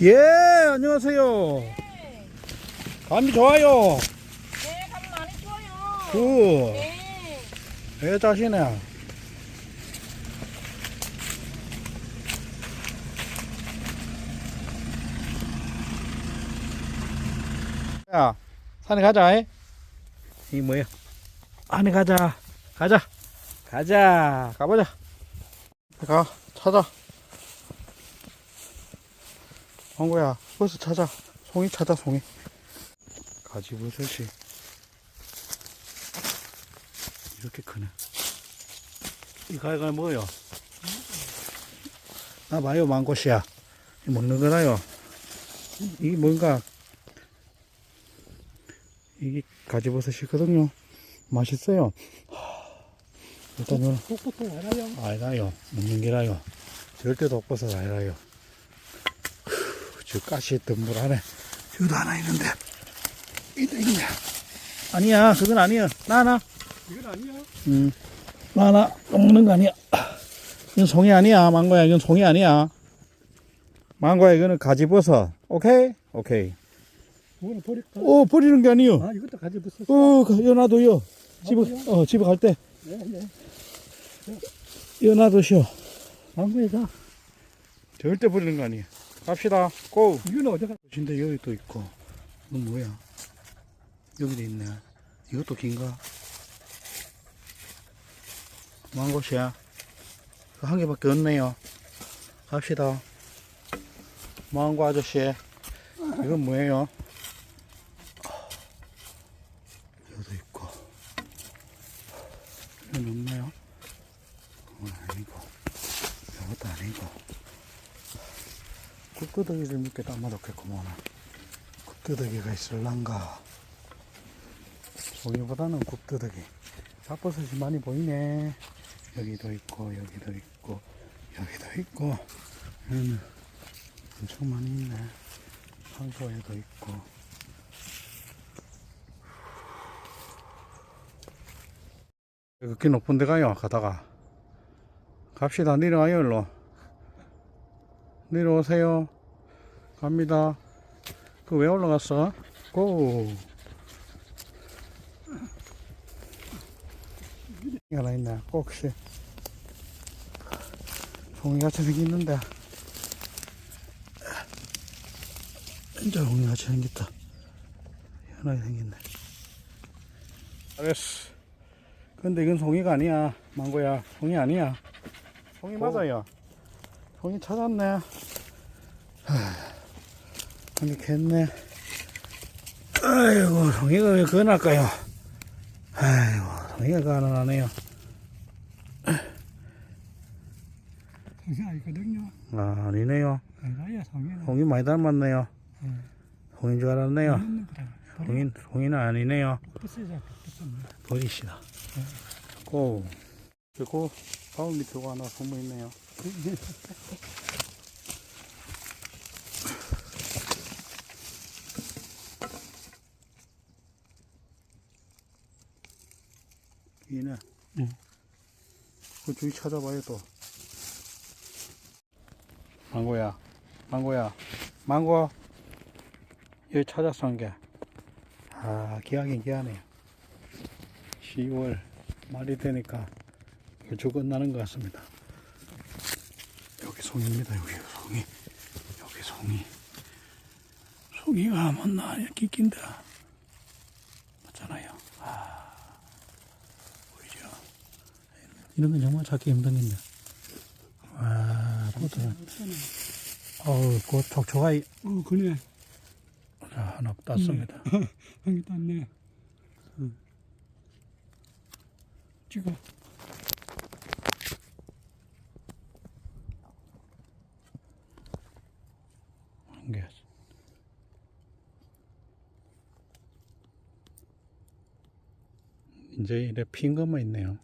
예, 안녕하세요. 감이 좋아요. 네, 감 많이 줘요. 그, 네. 왜 자시네. 야, 산에 가자. 이. 이 뭐야? 안에 가자. 가자. 가자. 가보자. 가, 찾아. 황구야, 벌써 찾아. 송이 찾아, 송이. 가지버섯이 이렇게 크네. 이 가위가 뭐요? 나 봐요, 망고씨야. 이 먹는 거나요? 이게 뭔가, 이게 가지버섯이거든요. 맛있어요. 하, 일단 이거는 그것도 알아요. 아니라요. 먹는 게라요. 절대 독버섯 아니라요. 후, 저 가시 있던 물 안에 저도 하나 있는데. 이도 있네. 아니야, 그건 아니야. 나, 나. 이건 아니야. 음. 나, 나. 먹는 거 아니야. 이건 송이 아니야. 망고야. 이건 송이 아니야. 망고야, 이거는 가지버섯. 오케이? 오케이. 그거는 버릴까? 오, 버리는 게 아니요. 아, 이것도 있었어. 어. 집에, 놔둬요? 어, 집에 갈 때. 네, 네. 놔두시오. 망고에다. 절대 버리는 거 아니야. 갑시다. 고! 이건 어디가? 근데 여기 또 있고. 이건 뭐야? 여기도 있네. 이것도 긴가? 망고시야. 그한 개밖에 없네요. 갑시다. 망고 아저씨. 이건 뭐예요 여기도 있고 이건 없나요 그건 아니고 이것도 아니고 굽두더기를 몇개 담아뒀겠구먼. 굽두더기가 있을란가. 송이보다는 굽두더기. 잡버섯이 많이 보이네. 여기도 있고, 여기도 있고, 여기도 있고. 음, 엄청 많이 있네. 상소에도 있고. 그렇게 높은 데 가요, 가다가. 갑시다, 내려와요, 일로. 내려오세요. 갑니다. 그 왜 올라갔어? 고. 하나 있네. 꼭시. 종이같이 생겼는데. 진짜 종이같이 생겼다. 하나 생겼네. 알았어. 근데 이건 송이가 아니야. 망고야. 송이 아니야. 송이 맞아요. 송이 찾았네. 한개 캤네. 아이고, 송이가 왜 그거 날까요? 아이고, 송이가 가능하네요. 성이 아니거든요. 아, 아니네요. 송이 많이 닮았네요. 응. 송인 줄 알았네요. 송인, 송이는 아니네요. 부서져. 버리시다. 고. 그리고 가운 밑에 하나 숨어 있네요. 이네. 응. 그 주위 찾아봐요 또. 망고야, 망고야, 망고. 여기 찾았어 한 게. 아, 기하긴 기하네요. 10월 말이 되니까 일주 끝나는 것 같습니다. 여기 송이입니다. 여기 송이. 여기 송이. 송이가 맞나? 이렇게 낀다. 맞잖아요. 아, 보이죠? 이런 건 정말 찾기 힘든 건데. 와, 꽃을. 어우, 꽃 촉촉하이. 어, 그래. 자, 하나 땄습니다. 한 개 땄네. 응. 찍어. 한 개. 이제 이래 핀 것만 있네요.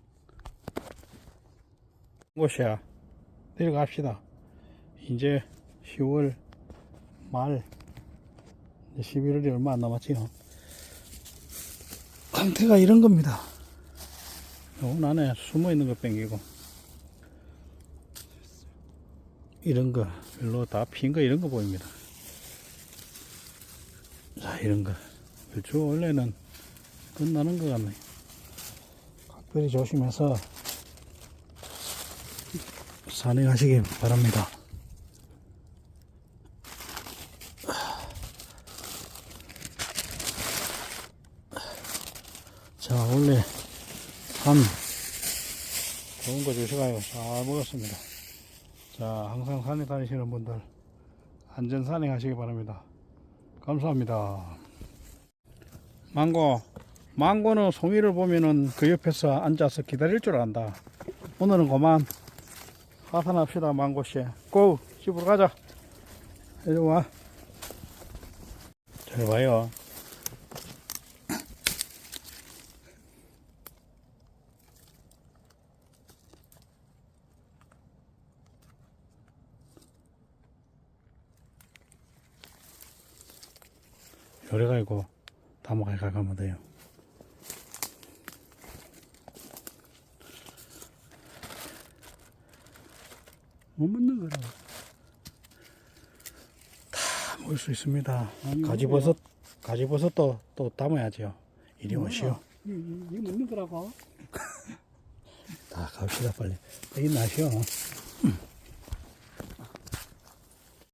곳이야. 내려갑시다. 이제 10월 말, 이제 11월이 얼마 안 남았지요. 상태가 이런 겁니다. 요 안에 숨어 있는 거 뺑기고. 이런 거, 별로 다 핀 거 이런 거 보입니다. 자, 이런 거. 주 원래는 끝나는 것 같네. 각 별히 조심해서 산행하시기 바랍니다. 자, 원래 한 좋은 거 주시가요. 잘 먹었습니다. 자, 항상 산에 다니시는 분들 안전 산행하시기 바랍니다. 감사합니다. 망고, 망고는 송이를 보면은 그 옆에서 앉아서 기다릴 줄 안다. 오늘은 그만 하산합시다, 망고씨. 고! 집으로 가자. 이리 와. 잘 봐요. 요래 가지고 담아가 가면 돼요. 못 먹는 거라. 다 먹을 수 있습니다. 아니, 가지버섯, 가지버섯도 또 담아야죠. 이리 오시오. 이, 이, 이 먹는 거라고. 다 갑시다, 빨리. 여기 나시오.